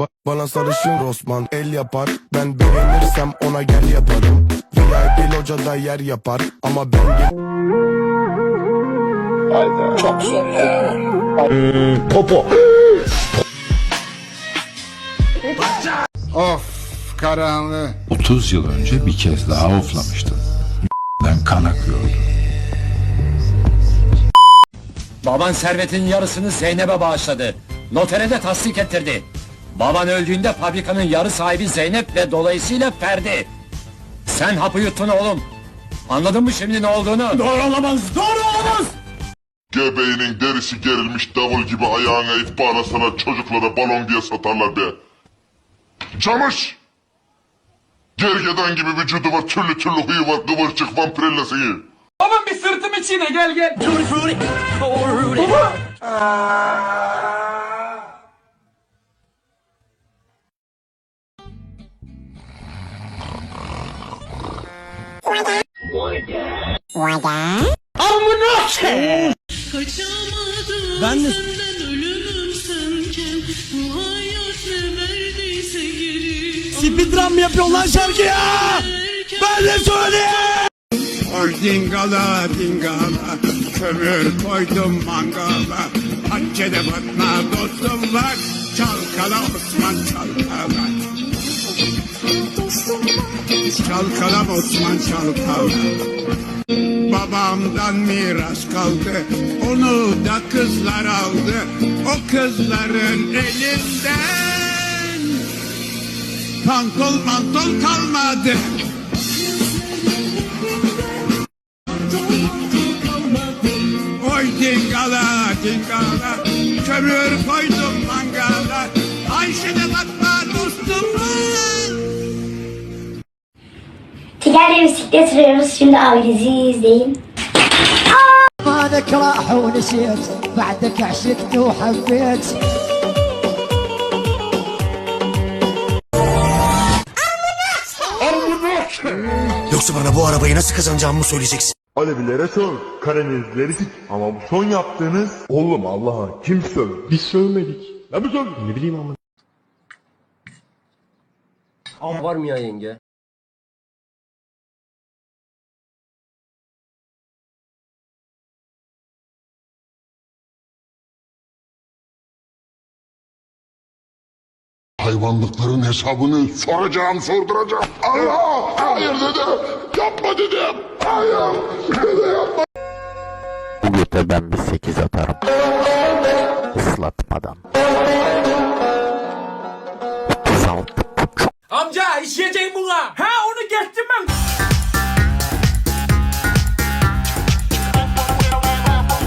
Ba- bana sarışın Osman el yapar Ben beğenirsem ona gel yaparım VIP locada yer yapar Ama ben gel Of karanlığı. 30 yıl önce bir kez daha oflamıştın. Ben kan akıyordu. Baban servetin yarısını Zeynep'e bağışladı. Notere de tasdik ettirdi. Baban öldüğünde fabrikanın yarı sahibi Zeynep ve dolayısıyla Ferdi. Sen hapı yuttun oğlum. Anladın mı şimdi ne olduğunu? Doğru olamaz, doğru olamaz! Göbeğinin derisi gerilmiş davul gibi ayağına ip bağlasana çocuklara balon diye satarlar be. Çamış! Gergedan gibi vücudu var, türlü türlü huyu var, kıvırcık vampirellesi gibi. Babam bir sırtım içine gel gel. Ben de... ölümüm senken bu hayat ne verdiyse geri Speedrun mı yapıyorsun lan şarkıya? Ben de söyleyeyim. Oy dingala dingala. Kömür koydum mangala. Haccede batma dostum Çalkala Osman çalkala. Babamdan miras kaldı. Onu da kızlar aldı. O kızların elinden pantol mantol kalmadı. Oy dingala dingala Kömür koydum mangala Ayşe'de bakma dostum Tigerle bisiklet sürüyoruz. Şimdi abinizi izleyin. مالك راح ونسيت بعدك عشقت وحبيت Yoksa bana bu arabayı nasıl kazanacağımı söyleyeceksin. Alevilere sor, Karadenizlileri sik. Ama bu son yaptığınız... Oğlum Allah'a kim söver? Biz sövmedik. Ne mi sövdük? Ne bileyim ama. Var mı ya yenge? Hayvanlıkların hesabını soracağım, sorduracağım. Allah! Hayır dedim! Yapma dedim! Hayır! Dede yapma! Bu göte ben bir sekiz atarım. Islatmadan. 36 buçuk. Amca işleyeceğim buna. Ha